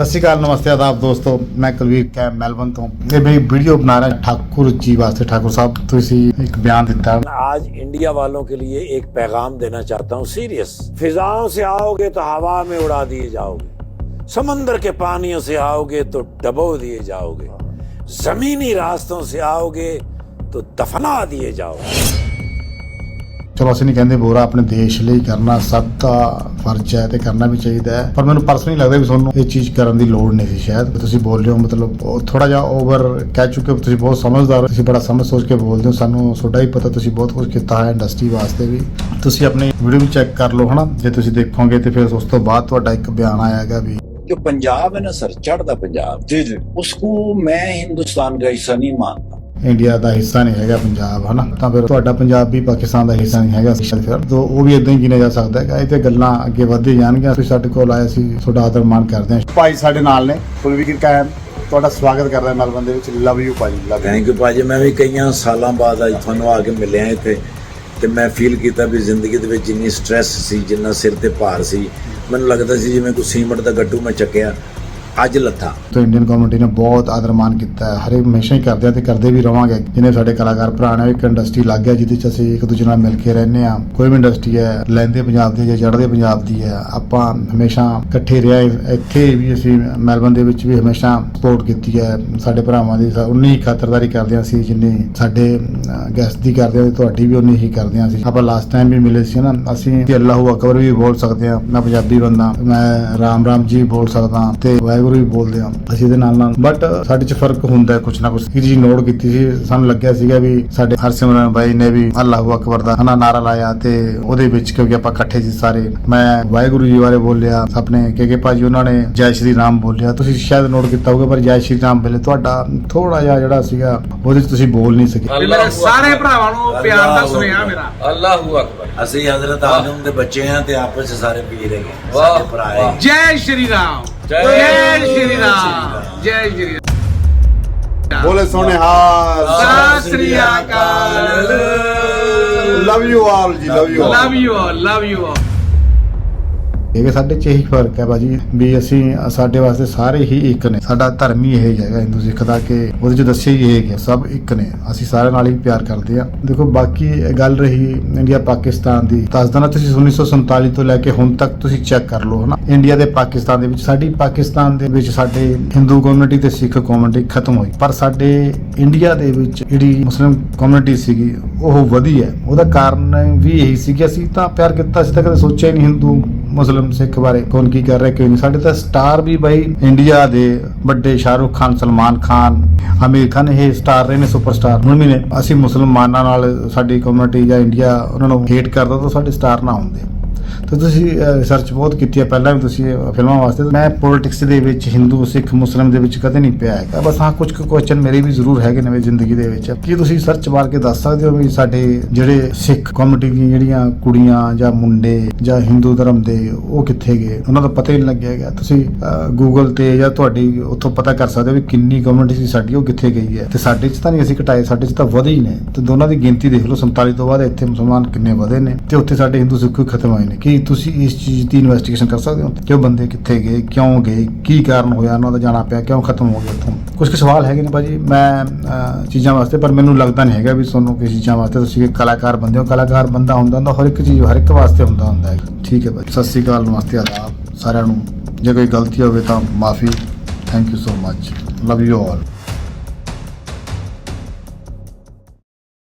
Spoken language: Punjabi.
ਸਤਿ ਸ਼੍ਰੀ ਅਕਾਲ ਨਮਸਤੇ ਆਦਾਬ ਦੋਸਤੋ ਮੈਂ ਕੁਲਵੀਰ ਕੈਮ ਮੈਲਬਨ ਤੋਂ ਇਹ ਮੇਰੀ ਵੀਡੀਓ ਬਣਾ ਰਿਹਾ ਠਾਕੁਰ ਜੀ ਵਾਸਤੇ ਠਾਕੁਰ ਸਾਹਿਬ ਤੁਸੀਂ ਇੱਕ ਬਿਆਨ ਦਿੱਤਾ आज इंडिया वालों के लिए एक पैगाम देना चाहता हूँ सीरियस फिजाओं से आओगे तो हवा में उड़ा दिए जाओगे समंदर के पानियों से आओगे तो डबो दिए जाओगे जमीनी रास्तों से आओगे तो दफना दिए जाओगे ਚਲੋ ਅਸੀਂ ਨਹੀਂ ਕਹਿੰਦੇ ਬੋਰਾ ਆਪਣੇ ਦੇਸ਼ ਲਈ ਕਰਨਾ ਸਭ ਦਾ ਫਰਜ਼ ਹੈ ਤੇ ਕਰਨਾ ਵੀ ਚਾਹੀਦਾ ਹੈ ਪਰ ਮੈਨੂੰ ਪਰਸਨਲੀ ਲੱਗਦਾ ਵੀ ਤੁਹਾਨੂੰ ਇਹ ਚੀਜ਼ ਕਰਨ ਦੀ ਲੋੜ ਨਹੀਂ ਸੀ ਸ਼ਾਇਦ ਤੁਸੀਂ ਬੋਲ ਰਹੇ ਹੋ ਮਤਲਬ ਥੋੜਾ ਜਿਹਾ ਓਵਰ ਕਹਿ ਚੁੱਕੇ ਹੋ ਤੁਸੀਂ ਬਹੁਤ ਸਮਝਦਾਰ ਹੋ ਤੁਸੀਂ ਬੜਾ ਸਮਝ ਸੋਚ ਕੇ ਬੋਲਦੇ ਹੋ ਸਾਨੂੰ ਤੁਹਾਡਾ ਹੀ ਪਤਾ ਤੁਸੀਂ ਬਹੁਤ ਕੁਝ ਕੀਤਾ ਹੈ ਇੰਡਸਟਰੀ ਵਾਸਤੇ ਵੀ ਤੁਸੀਂ ਆਪਣੀ ਵੀਡੀਓ ਵੀ ਚੈੱਕ ਕਰ ਲਓ ਹਨਾ ਜੇ ਤੁਸੀਂ ਦੇਖੋਗੇ ਤੇ ਫਿਰ ਉਸ ਤੋਂ ਬਾਅਦ ਤੁਹਾਡਾ ਇੱਕ ਬਿਆਨ ਆਏਗਾ ਵੀ जो पंजाब है ना सर चढ़ता पंजाब जी जी उसको मैं हिंदुस्तान का हिस्सा नहीं मानता ਇੰਡੀਆ ਦਾ ਹਿੱਸਾ ਨਹੀਂ ਹੈਗਾ ਪੰਜਾਬ ਹਨਾ? ਤਾਂ ਫਿਰ ਤੁਹਾਡਾ ਪੰਜਾਬ ਵੀ ਪਾਕਿਸਤਾਨ ਦਾ ਹਿੱਸਾ ਨਹੀਂ ਹੈਗਾ। ਸ਼ਾਇਦ ਫਿਰ ਤੋਂ ਉਹ ਵੀ ਇਦਾਂ ਹੀ ਗਿਣਿਆ ਜਾ ਸਕਦਾ ਹੈ ਇਹ ਤੇ ਗੱਲਾਂ ਅੱਗੇ ਵਧਦੇ ਜਾਣਗੀਆਂ। ਤੁਸੀਂ ਸਾਡੇ ਕੋਲ ਆਏ ਸੀ ਤੁਹਾਡਾ ਆਦਰ ਮਾਨ ਕਰਦੇ ਹਾਂ। ਭਾਈ ਸਾਡੇ ਨਾਲ ਨੇ ਕੁਲਵੀਰ ਕਾਇਮ ਤੁਹਾਡਾ ਸਵਾਗਤ ਕਰਦਾ ਮੈਲਬਨ ਦੇ ਵਿੱਚ। ਲਵ ਯੂ ਭਾਜੀ ਲਵ ਥੈਂਕ ਯੂ ਭਾਜੀ ਮੈਂ ਵੀ ਕਈਆਂ ਸਾਲਾਂ ਬਾਅਦ ਅੱਜ ਤੁਹਾਨੂੰ ਆ ਕੇ ਮਿਲਿਆ ਇੱਥੇ ਤੇ ਮੈਂ ਫੀਲ ਕੀਤਾ ਵੀ ਜ਼ਿੰਦਗੀ ਦੇ ਵਿੱਚ ਜਿੰਨੀ ਸਟ੍ਰੈਸ ਸੀ ਜਿੰਨਾ ਸਿਰ ਤੇ ਭਾਰ ਸੀ ਮੈਨੂੰ ਲੱਗਦਾ ਸੀ ਜਿਵੇਂ ਕੋਈ ਸੀਮਟ ਦਾ ਗੱਟੂ ਮੈਂ ਚੱਕਿਆ। ਅੱਜ ਲੱਥਾ। ਤੋਂ ਇੰਡੀਅਨ ਕਮਿਊਨਿਟੀ ਨੇ ਬਹੁਤ ਆਦਰ ਮਾਨ ਕੀਤਾ ਹੈ। ਹਰੇ ਹਮੇਸ਼ਾ ਹੀ ਕਰਦੇ ਆ ਤੇ ਕਰਦੇ ਵੀ ਰਵਾਂਗੇ। ਜਿਨੇ ਸਾਡੇ ਕਲਾਕਾਰ ਭਰਾ ਨੇ ਇੱਕ ਇੰਡਸਟਰੀ ਲੱਗ ਗਿਆ ਜਿਹਦੇ ਚ ਅਸੀਂ ਇੱਕ ਦੂਜੇ ਨਾਲ ਮਿਲ ਕੇ ਰਹਿੰਦੇ ਆ ਕੋਈ ਵੀ ਇੰਡਸਟਰੀ ਹੈ, ਲੈਂਦੇ ਪੰਜਾਬ ਦੀ ਜਾਂ ਚੜ੍ਹਦੇ ਪੰਜਾਬ ਦੀ ਹੈ, ਆਪਾਂ ਹਮੇਸ਼ਾ ਇਕੱਠੇ ਰਿਹਾ ਇੱਥੇ ਵੀ ਅਸੀਂ ਮੈਲਬਨ ਦੇ ਵਿੱਚ ਵੀ ਹਮੇਸ਼ਾ ਸਪੋਰਟ ਕੀਤੀ ਹੈ। ਸਾਡੇ ਭਰਾਵਾਂ ਦੀ ਉਨੀ ਹੀ ਖਾਤਰਦਾਰੀ ਕਰਦੇ ਹਾਂ ਅਸੀਂ, ਜਿੰਨੀ ਸਾਡੇ ਗੈਸਟ ਦੀ ਕਰਦੇ ਹਾਂ ਤੁਹਾਡੀ ਵੀ ਉਨੀ ਹੀ ਕਰਦੇ ਹਾਂ ਅਸੀਂ। ਆਪਾਂ ਲਾਸਟ ਟਾਈਮ ਵੀ ਮਿਲੇ ਸੀ ਨਾ, ਅਸੀਂ ਕਿ ਅੱਲਾਹੁ ਅਕਬਰ ਵੀ ਬੋਲ ਸਕਦੇ ਹਾਂ। ਮੈਂ ਪੰਜਾਬੀ ਬੰਦਾ, ਮੈਂ ਰਾਮ ਰਾਮ ਜੀ ਬੋਲ ਸਕਦਾ ਤੇ ਵਾਹਿਗੁਰੂ ਵੀ ਬੋਲਦੇ ਹਾਂ ਅਸੀਂ ਇਹਦੇ ਨਾਲ ਨਾਲ। ਬਟ ਸਾਡੇ ਚ ਫ਼ਰਕ ਹੁੰਦਾ ਹੈ ਕੁਛ ਨਾ ਕੁਛ। ਇਹ ਜੀ ਨੋਟ ਕੀਤੀ ਸੀ ਸਾਨੂੰ ਲੱਗਿਆ ਸੀਗਾ ਵੀ ਸਾਡੇ ਹਰਸਿਮਰਨ ਬਾਈ ਨੇ ਵੀ ਅੱਲਾਹੁ ਅਕਬਰ ਦਾ ਹਨਾ ਨਾਰਾ ਲਾਇਆ ਤੇ ਉਹਦੇ ਵਿੱਚ ਕਿਉਂਕਿ ਆਪਾਂ ਇਕੱਠੇ ਸੀ ਸਾਰੇ। ਮੈਂ ਵਾਹਿਗੁਰੂ ਜੀ ਬਾਰੇ ਬੋਲਿਆ ਆਪਣੇ ਕਿ ਕਿ ਭਾਜੀ ਉਹਨਾਂ ਨੇ ਜੈ ਸ਼੍ਰੀ ਰਾਮ ਬੋਲਿਆ। ਤੁਸੀਂ ਸ਼ਾਇਦ ਨੋਟ ਕੀਤਾ ਹੋਊਗਾ ਪਰ ਜੈ ਸ਼੍ਰੀ ਰਾਮ ਵੇਲੇ ਤੁਹਾਡਾ ਥੋੜਾ ਜਿਹਾ ਜਿਹੜਾ ਸੀਗਾ ਉਹਦੇ ਚ ਤੁਸੀਂ ਬੋਲ ਨਹੀਂ ਸਕੇ। ਮੇਰੇ ਸਾਰੇ ਭਰਾਵਾਂ ਨੂੰ ਪਿਆਰ ਦਾ ਸੁਨੇਹਾ ਮੇਰਾ। ਅੱਲਾਹੂ ਅਕਬਰ। ਅਸੀਂ ਹਜ਼ਰਤ ਆਦਮ ਦੇ ਬੱਚੇ ਆ ਤੇ ਆਪਸ ਚ ਸਾਰੇ ਵੀਰ ਹੈਗੇ। ਵਾਹ, ਸਾਡੇ ਭਰਾ ਹੈ ਵਾਹ। ਜੈ ਸ਼੍ਰੀ ਰਾਮ। ਜੈ ਸ਼੍ਰੀ ਰਾਮ। ਜੈ ਸ਼੍ਰੀ ਰਾਮ। ਬੋਲੇ ਸੋਨੇ ਹਾਲ। ਸਤਿ ਸ਼੍ਰੀ ਅਕਾਲ। ਲਵ ਯੂ ਆਲ ਜੀ love you love you all love you all ਇਹ ਸਾਡੇ ਚ ਇਹੀ ਫ਼ਰਕ ਹੈ ਬਾਜੀ ਵੀ ਅਸੀਂ, ਸਾਡੇ ਵਾਸਤੇ ਸਾਰੇ ਹੀ ਇੱਕ ਨੇ। ਸਾਡਾ ਧਰਮ ਹੀ ਇਹ ਹੈਗਾ, ਹਿੰਦੂ ਸਿੱਖ ਦਾ, ਕਿ ਉਹਦੇ ਚ ਦੱਸਿਆ ਹੀ ਇਹ ਕਿ ਸਭ ਇੱਕ ਨੇ। ਅਸੀਂ ਸਾਰਿਆਂ ਨਾਲ ਹੀ ਪਿਆਰ ਕਰਦੇ ਆ। ਦੇਖੋ, ਬਾਕੀ ਗੱਲ ਰਹੀ ਇੰਡੀਆ ਪਾਕਿਸਤਾਨ ਦੀ। ਦੱਸ ਦਣਾ ਤੁਸੀਂ 1947 ਤੋਂ ਲੈ ਕੇ ਹੁਣ ਤੱਕ ਤੁਸੀਂ ਚੈੱਕ ਕਰ ਲਓ, ਹਨਾ? ਇੰਡੀਆ ਦੇ ਪਾਕਿਸਤਾਨ ਦੇ ਵਿੱਚ, ਸਾਡੀ ਪਾਕਿਸਤਾਨ ਦੇ ਵਿੱਚ ਸਾਡੇ ਹਿੰਦੂ ਕਮਿਊਨਿਟੀ ਤੇ ਸਿੱਖ ਕਮਿਊਨਿਟੀ ਖਤਮ ਹੋਈ। ਪਰ ਸਾਡੇ ਇੰਡੀਆ ਦੇ ਵਿੱਚ ਜਿਹੜੀ ਮੁਸਲਿਮ ਕਮਿਊਨਿਟੀ ਸੀਗੀ, ਉਹ ਵਧੀ ਹੈ। ਉਹਦਾ ਕਾਰਨ ਵੀ ਇਹੀ ਸੀ ਕਿ ਅਸੀਂ ਤਾਂ ਪਿਆਰ ਕੀਤਾ ਸੀ ਤਾਂ ਕਦੇ ਸੋਚਿਆ ਹੀ ਨਹੀਂ ਹਿੰਦੂ ਮੁਸਲਿਮ ਸਿੱਖ ਬਾਰੇ ਕੌਣ ਕੀ ਕਰ ਰਿਹਾ ਕਿਉਂ ਨਹੀਂ। ਸਾਡੇ ਤਾਂ ਸਟਾਰ ਵੀ ਬਾਈ ਇੰਡੀਆ ਦੇ ਵੱਡੇ ਸ਼ਾਹਰੁਖ ਖਾਨ, ਸਲਮਾਨ ਖਾਨ ਆਮਿਰ ਖਾਨ, ਇਹ ਸਟਾਰ ਰਹੇ ਨੇ, ਸੁਪਰਸਟਾਰ। ਹੁਣ ਵੀ ਨੇ। ਅਸੀਂ ਮੁਸਲਮਾਨਾਂ ਨਾਲ ਸਾਡੀ ਕਮਿਊਨਿਟੀ ਜਾਂ ਇੰਡੀਆ ਉਹਨਾਂ ਨੂੰ ਹੇਟ ਕਰਦਾ ਤਾਂ ਸਾਡੇ ਸਟਾਰ ਨਾ ਹੁੰਦੇ। ਤੇ ਤੁਸੀਂ ਰਿਸਰਚ ਬਹੁਤ ਕੀਤੀ ਹੈ। ਪਹਿਲਾਂ ਵੀ ਤੁਸੀਂ ਫਿਲਮਾਂ ਵਾਸਤੇ। ਮੈਂ ਪੋਲਿਟਿਕਸ ਦੇ ਵਿੱਚ ਹਿੰਦੂ ਸਿੱਖ ਮੁਸਲਿਮ ਦੇ ਵਿੱਚ ਕਦੇ ਨਹੀਂ ਪਿਆ ਹੈਗਾ। ਬਸ ਹਾਂ ਕੁਝ ਕੁ ਕੁਐਸਚਨ ਮੇਰੇ ਵੀ ਜ਼ਰੂਰ ਹੈਗੇ ਨੇ ਮੇਰੀ ਜ਼ਿੰਦਗੀ ਦੇ ਵਿੱਚ। ਕੀ ਤੁਸੀਂ ਸਰਚ ਮਾਰ ਕੇ ਦੱਸ ਸਕਦੇ ਹੋ ਵੀ ਸਾਡੇ ਜਿਹੜੇ ਸਿੱਖ ਕਮਿਊਨਿਟੀ ਦੀਆਂ ਜਿਹੜੀਆਂ ਕੁੜੀਆਂ ਜਾਂ ਮੁੰਡੇ ਜਾਂ ਹਿੰਦੂ ਧਰਮ ਦੇ, ਉਹ ਕਿੱਥੇ ਗਏ? ਉਹਨਾਂ ਦਾ ਪਤਾ ਹੀ ਨਹੀਂ ਲੱਗਿਆ ਹੈਗਾ। ਤੁਸੀਂ ਗੂਗਲ ਤੇ ਜਾਂ ਤੁਹਾਡੀ ਉੱਥੋਂ ਪਤਾ ਕਰ ਸਕਦੇ ਹੋ ਵੀ ਕਿੰਨੀ ਕਮਿਊਨਿਟੀ ਸੀ ਸਾਡੀ, ਉਹ ਕਿੱਥੇ ਗਈ ਹੈ। ਤੇ ਸਾਡੇ 'ਚ ਤਾਂ ਨਹੀਂ, ਅਸੀਂ ਘਟਾਏ, ਸਾਡੇ 'ਚ ਤਾਂ ਵਧੇ ਹੀ ਨੇ। ਤੇ ਦੋਨਾਂ ਦੀ ਗਿਣਤੀ ਦੇਖ ਲਓ 47 ਤੋਂ ਬਾਅਦ ਇੱਥੇ ਮੁਸਲਮਾਨ ਕਿੰਨੇ ਵਧੇ ਨੇ। ਤੇ ਉੱਥੇ ਸਾਡੇ ਹਿੰਦੂ ਸਿੱਖ ਖਤਮ ਹੋਏ ਨੇ। ਕਿ ਤੁਸੀਂ ਇਸ ਚੀਜ਼ ਦੀ ਇਨਵੈਸਟੀਗੇਸ਼ਨ ਕਰ ਸਕਦੇ ਹੋ? ਕਿ ਉਹ ਬੰਦੇ ਕਿੱਥੇ ਗਏ, ਕਿਉਂ ਗਏ, ਕੀ ਕਾਰਨ ਹੋਇਆ, ਉਹਨਾਂ ਦਾ ਜਾਣਾ ਪਿਆ, ਕਿਉਂ ਖਤਮ ਹੋ ਗਏ ਉੱਥੋਂ ਕੁਝ ਕੁ ਸਵਾਲ ਹੈਗੇ ਨੇ ਭਾਜੀ। ਮੈਂ ਚੀਜ਼ਾਂ ਵਾਸਤੇ, ਪਰ ਮੈਨੂੰ ਲੱਗਦਾ ਨਹੀਂ ਹੈਗਾ ਵੀ ਤੁਹਾਨੂੰ ਕਿਸੇ ਚੀਜ਼ਾਂ ਵਾਸਤੇ ਤੁਸੀਂ ਇੱਕ ਕਲਾਕਾਰ ਬੰਦੇ ਹੋ। ਕਲਾਕਾਰ ਬੰਦਾ ਹੁੰਦਾ ਹੁੰਦਾ ਹਰ ਇੱਕ ਚੀਜ਼, ਹਰ ਇੱਕ ਵਾਸਤੇ ਹੁੰਦਾ ਹੁੰਦਾ ਹੈ। ਠੀਕ ਹੈ ਭਾਜੀ। ਸਤਿ ਸ਼੍ਰੀ ਅਕਾਲ, ਨਮਸਤੇ, ਆਦਾਬ ਸਾਰਿਆਂ ਨੂੰ। ਜੇ ਕੋਈ ਗਲਤੀ ਹੋਵੇ ਤਾਂ ਮਾਫੀ। Thank you so much love you all